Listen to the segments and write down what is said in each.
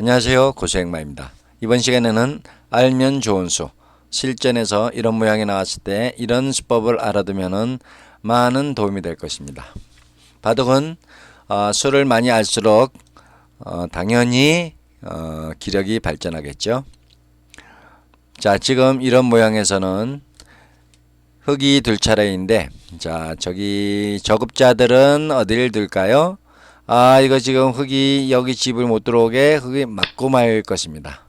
안녕하세요 고수행마입니다. 이번 시간에는 알면 좋은 수 실전에서 이런 모양이 나왔을 때 이런 수법을 알아두면 많은 도움이 될 것입니다. 바둑은 어, 수를 많이 알수록 어, 당연히 어, 기력이 발전하겠죠. 자 지금 이런 모양에서는 흙이 둘 차례인데 자 저기 저급자들은 어디를 둘까요? 아 이거 지금 흙이 여기 집을 못 들어오게 흙이 막고 말 것입니다.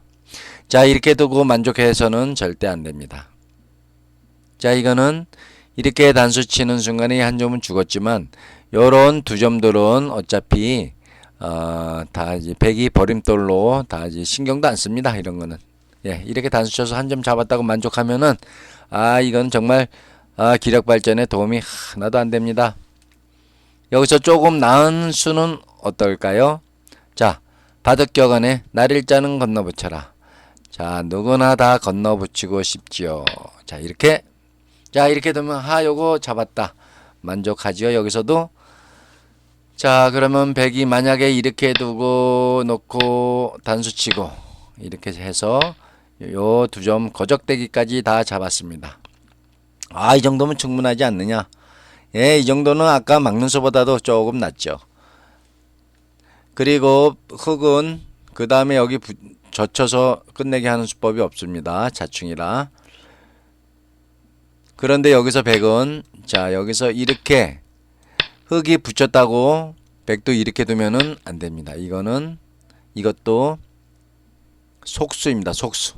자 이렇게 두고 만족해서는 절대 안 됩니다. 자 이거는 이렇게 단수 치는 순간에 한 점은 죽었지만 요런 두 점들은 어차피 어, 다 이제 백이 버림돌로 다 이제 신경도 안 씁니다. 이런 거는 예 이렇게 단수 쳐서 한 점 잡았다고 만족하면은 아 이건 정말 아, 기력 발전에 도움이 하나도 안 됩니다. 여기서 조금 나은 수는 어떨까요? 자, 바둑격언에 날일자는 건너붙여라. 자, 누구나 다 건너붙이고 싶지요. 자, 이렇게. 자, 이렇게 되면, 하, 요거 잡았다. 만족하지요, 여기서도. 자, 그러면 백이 만약에 이렇게 두고 놓고 단수 치고, 이렇게 해서 요 두 점 거적대기까지 다 잡았습니다. 아, 이 정도면 충분하지 않느냐? 예, 이 정도는 아까 막는 수보다도 조금 낫죠. 그리고 흙은 그 다음에 여기 부, 젖혀서 끝내게 하는 수법이 없습니다. 자충이라. 그런데 여기서 백은 자 여기서 이렇게 흙이 붙였다고 백도 이렇게 두면은 안 됩니다. 이거는 이것도 속수입니다. 속수.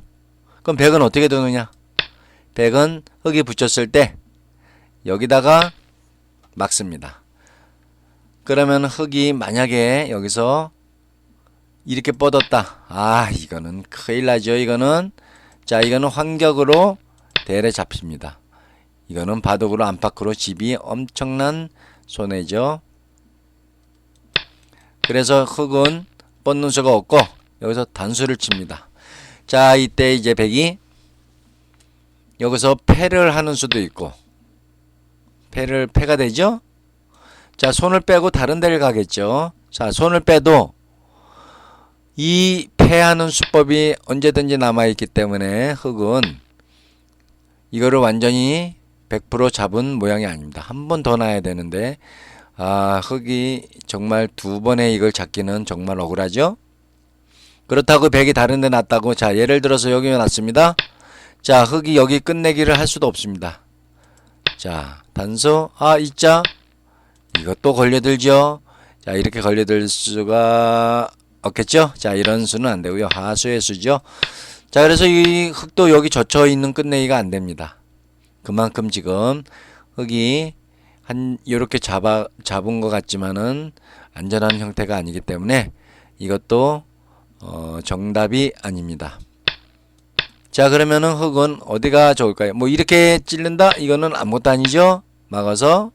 그럼 백은 어떻게 두느냐? 백은 흙이 붙였을 때 여기다가 막습니다. 그러면 흙이 만약에 여기서 이렇게 뻗었다. 아, 이거는 큰일 나죠. 이거는 자, 이거는 환격으로 대래 잡힙니다. 이거는 바둑으로 안팎으로 집이 엄청난 손해죠. 그래서 흙은 뻗는 수가 없고 여기서 단수를 칩니다. 자, 이때 이제 백이 여기서 패를 하는 수도 있고 패를 패가 되죠? 자, 손을 빼고 다른 데를 가겠죠. 자, 손을 빼도 이 패하는 수법이 언제든지 남아 있기 때문에 흙은 이거를 완전히 100% 잡은 모양이 아닙니다. 한 번 더 놔야 되는데 아, 흙이 정말 두 번에 이걸 잡기는 정말 억울하죠? 그렇다고 백이 다른 데 놨다고 자, 예를 들어서 여기 놨습니다. 자, 흙이 여기 끝내기를 할 수도 없습니다. 자, 단수, 아, 있자. 이것도 걸려들죠. 자, 이렇게 걸려들 수가 없겠죠. 자, 이런 수는 안 되고요. 하수의 수죠. 자, 그래서 이 흙도 여기 젖혀 있는 끝내기가 안 됩니다. 그만큼 지금 흙이 한, 요렇게 잡아, 잡은 것 같지만은 안전한 형태가 아니기 때문에 이것도, 어, 정답이 아닙니다. 자 그러면은 흙은 어디가 좋을까요? 뭐 이렇게 찔른다? 이거는 아무것도 아니죠? 막아서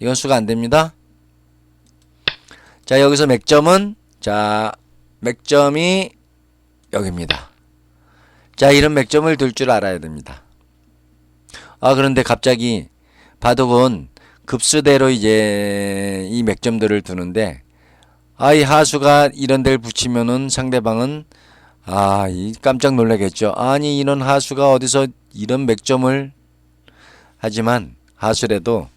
이건 수가 안됩니다. 자 여기서 맥점은 자 맥점이 여기입니다. 자 이런 맥점을 둘 줄 알아야 됩니다. 아 그런데 갑자기 바둑은 급수대로 이제 이 맥점들을 두는데 아이 하수가 이런 데를 붙이면은 상대방은 아, 이 깜짝 놀라겠죠. 아니, 이런 하수가 어디서 이런 맥점을 하지만 하수래도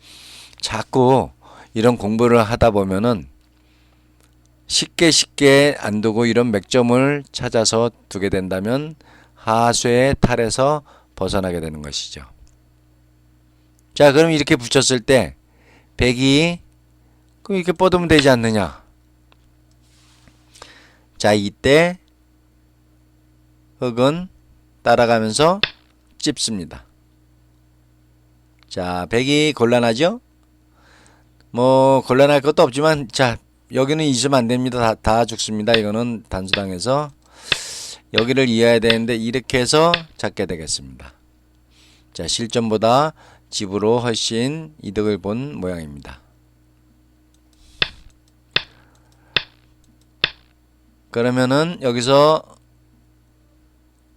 자꾸 이런 공부를 하다 보면은 쉽게 쉽게 안 두고 이런 맥점을 찾아서 두게 된다면 하수의 탈에서 벗어나게 되는 것이죠. 자, 그럼 이렇게 붙였을 때 백이 그럼 이렇게 뻗으면 되지 않느냐? 자, 이때 흙은 따라가면서 찝습니다. 자, 백이 곤란하죠? 뭐 곤란할 것도 없지만 자, 여기는 있으면 안 됩니다. 다, 다 죽습니다. 이거는 단수당해서 여기를 이해해야 되는데 이렇게 해서 잡게 되겠습니다. 자, 실전보다 집으로 훨씬 이득을 본 모양입니다. 그러면은 여기서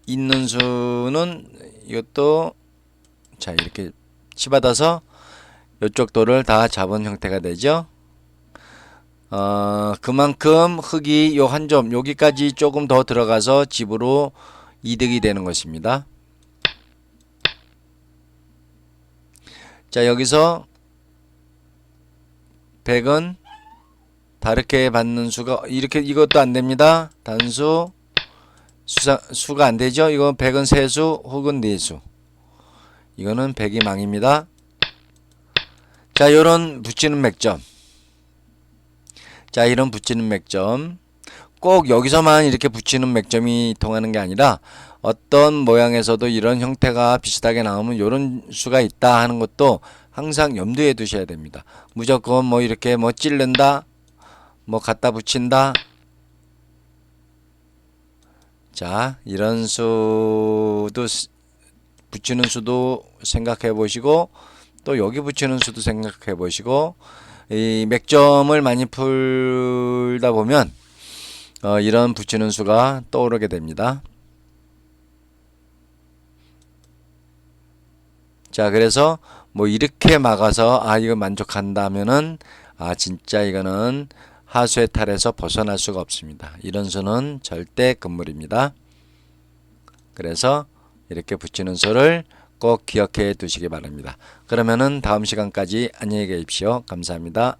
있는 수는 이것도 자 이렇게 치받아서 이쪽 돌을 다 잡은 형태가 되죠. 어, 그만큼 흙이 요 한 점 여기까지 조금 더 들어가서 집으로 이득이 되는 것입니다. 자 여기서 100은 다르게 받는 수가 이렇게 이것도 안 됩니다. 단수 수사, 수가 안 되죠. 이건 100은 세수 혹은 네수. 이거는 100이 망입니다. 자, 요런 붙이는 맥점. 자, 이런 붙이는 맥점. 꼭 여기서만 이렇게 붙이는 맥점이 통하는 게 아니라 어떤 모양에서도 이런 형태가 비슷하게 나오면 요런 수가 있다 하는 것도 항상 염두에 두셔야 됩니다. 무조건 뭐 이렇게 뭐 찌른다, 뭐 갖다 붙인다. 자, 이런 수도 스- 붙이는 수도 생각해 보시고 또 여기 붙이는 수도 생각해 보시고 이 맥점을 많이 풀다 보면 어, 이런 붙이는 수가 떠오르게 됩니다. 자, 그래서 뭐 이렇게 막아서 아 이거 만족한다면은 아 진짜 이거는 하수의 탈에서 벗어날 수가 없습니다. 이런 수는 절대 금물입니다. 그래서 이렇게 붙이는 수를 꼭 기억해 두시기 바랍니다. 그러면은 다음 시간까지 안녕히 계십시오. 감사합니다.